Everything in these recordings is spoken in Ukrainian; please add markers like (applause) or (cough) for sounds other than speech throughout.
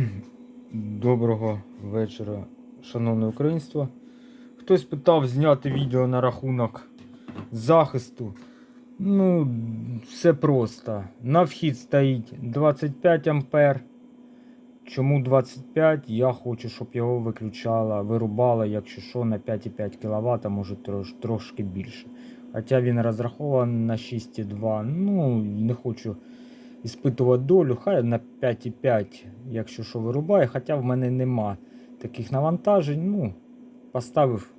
(clears throat) Доброго вечора, шановне українство. Хтось питав зняти відео на рахунок захисту. Ну, все просто. На вхід стоїть 25 ампер. Чому 25? Я хочу, щоб його виключала, вирубала, якщо що, на 5,5 кВт, може трош, трошки більше. Хоча він розрахований на 6,2. Ну, не хочу іспитувати долю, хай на 5,5, якщо що вирубає, хоча в мене нема таких навантажень, ну, поставив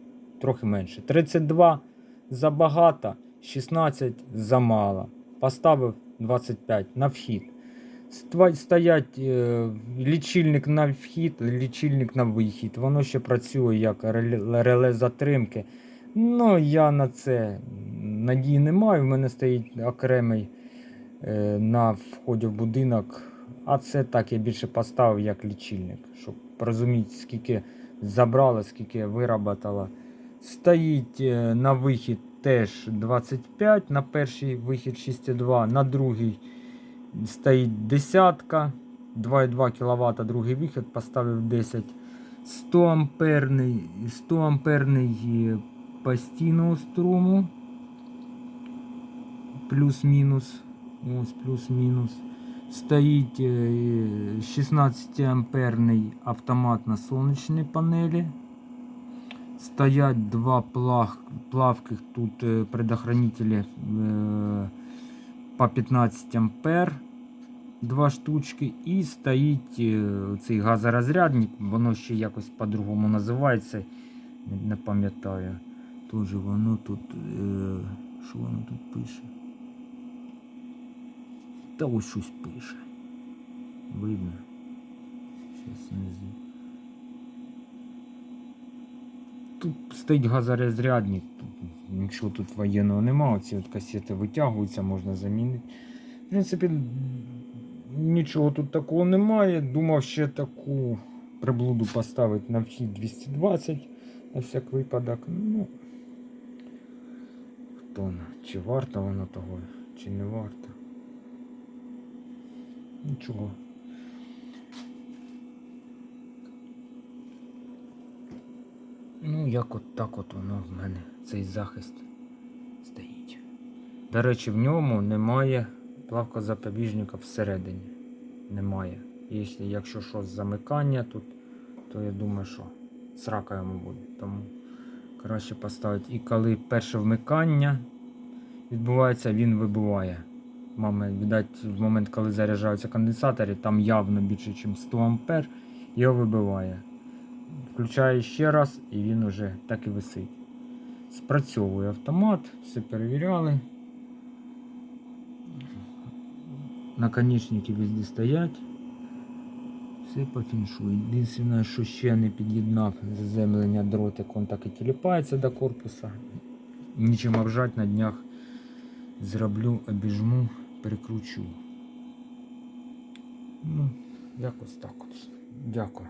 трохи менше. 32 забагато, 16 замало. Поставив 25 на вхід. Стоять е, лічильник на вхід, лічильник на вихід. Воно ще працює як реле, затримки. Ну, я на це надії не маю. В мене стоїть окремий на вході в будинок. А це так я більше поставив як лічильник, щоб розуміти, скільки забрало, скільки вироботало. Стоїть е, на вихід теж 25, на перший вихід 6,2, на другий стоїть десятка, 2,2 кВт, другий вихід поставив 10. 100 амперний, 100 амперний е, постійного струму. Плюс-мінус. Ось плюс-мінус. Стоїть е, 16 амперний автомат на сонячній панелі. Стоять два плав, плавких тут е, предохранителі е, по 15 ампер. Два штучки. І стоїть е, цей газорозрядник, воно ще якось по-другому називається. Не, пам'ятаю. Тоже воно тут. Е, що воно тут пише? Та ось щось пише. Видно. Щас внизу. Тут стоїть газорозрядник. Нічого тут воєнного немає. Оці от касети витягуються, можна замінити. В принципі, нічого тут такого немає. Думав ще таку приблуду поставити на вхід 220 на всяк випадок. Ну, хто зна, чи варто воно того, чи не варто. Нічого. Ну, як от так от воно в мене цей захист стоїть. До речі, в ньому немає плавкозапобіжника всередині. Немає. Якщо, якщо щось замикання тут, то я думаю, що срака йому буде. Тому краще поставити. І коли перше вмикання відбувається, він вибуває. Мами, видать, в момент, коли заряджаються конденсатори, там явно більше, ніж 100 ампер, його вибиває. Включаю ще раз і він уже так і висить. Спрацьовує автомат, все перевіряли. Наконечники везде стоять. Все по фіншую. Єдине, що ще не під'єднав заземлення дротик, він так і тіліпається до корпуса. Нічим обжать на днях зроблю, обіжму, перекручу. Ну, якось так от. Дякую.